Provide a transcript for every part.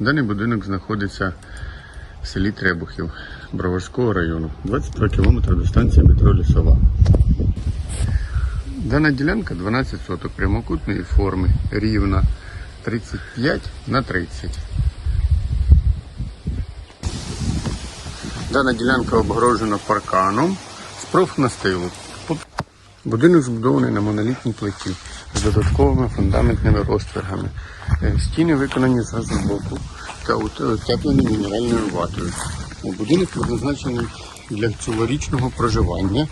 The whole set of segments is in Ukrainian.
Даний будинок знаходиться в селі Требухів Броварського району, 22 км до станції метро Лісова. Дана ділянка 12 соток прямокутної форми, рівна 35 на 30. Дана ділянка обгорожена парканом з профнастилу. Будинок збудований на монолітній плиті з додатковими фундаментними розтвергами. Е, Стіни виконані з газоблоку та утеплені мінеральною ватою. Будинок призначений для цьогорічного проживання.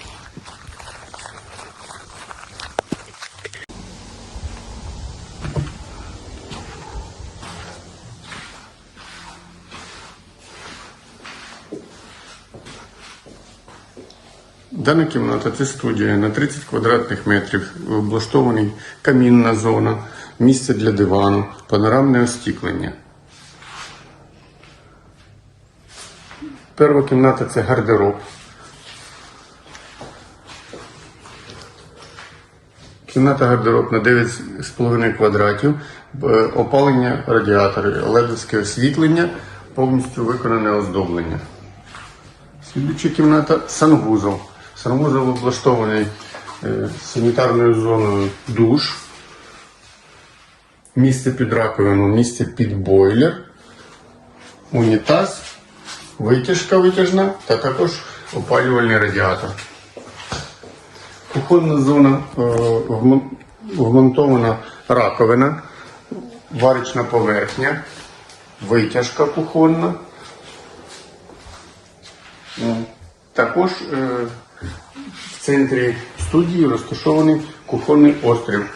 Дана кімната це студія на 30 квадратних метрів, облаштований камінна зона, місце для дивану, панорамне остіклення. Перша кімната це гардероб. Кімната гардероб на 9,5 квадратів, опалення радіатори, ледовське освітлення, повністю виконане оздоблення. Слідуюча кімната санвузол. Санвузол облаштований е, санітарною зоною душ, місце під раковину, місце під бойлер, унітаз, витяжка витяжна та також опалювальний радіатор. Кухонна зона е, вмонтована раковина, варочна поверхня, витяжка кухонна. Також е, в центрі студії розташований кухонний острів.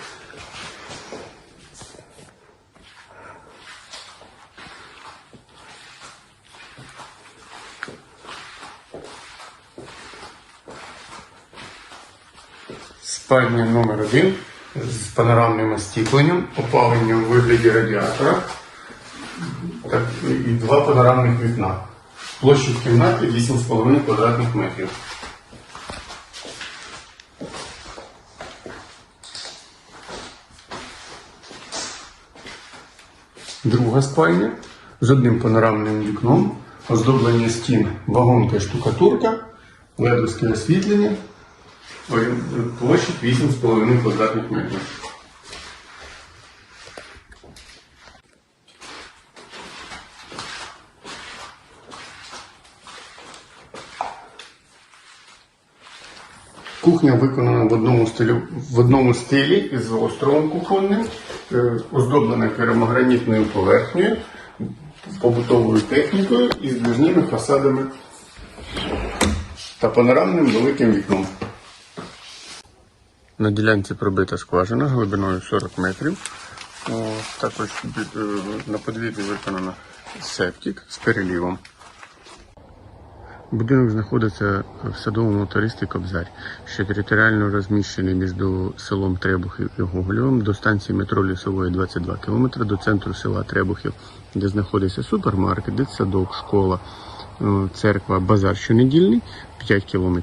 Спальня номер один з панорамним остікленням, опаленням у вигляді радіатора і два панорамних вікна. Площадь кімнати 8,5 квадратних метрів. Друга спальня з одним панорамним вікном, оздоблення стін, вагонка штукатурка, ледовське освітлення, площадь 8,5 квадратних метрів. Кухня виконана в одному стилі, в одному стилі із островом кухонним, оздоблена керамогранітною поверхнею, побутовою технікою і з движніми фасадами та панорамним великим вікном. На ділянці пробита скважина глибиною 40 метрів. О, Також е, на подвір'ї виконано септик з перелівом. Будинок знаходиться в садовому товаристві Кобзарь, що територіально розміщений між селом Требухів і Гугльовим до станції метро Лісової 22 км до центру села Требухів, де знаходиться супермаркет, дитсадок, школа, е, церква, базар щонедільний 5 км.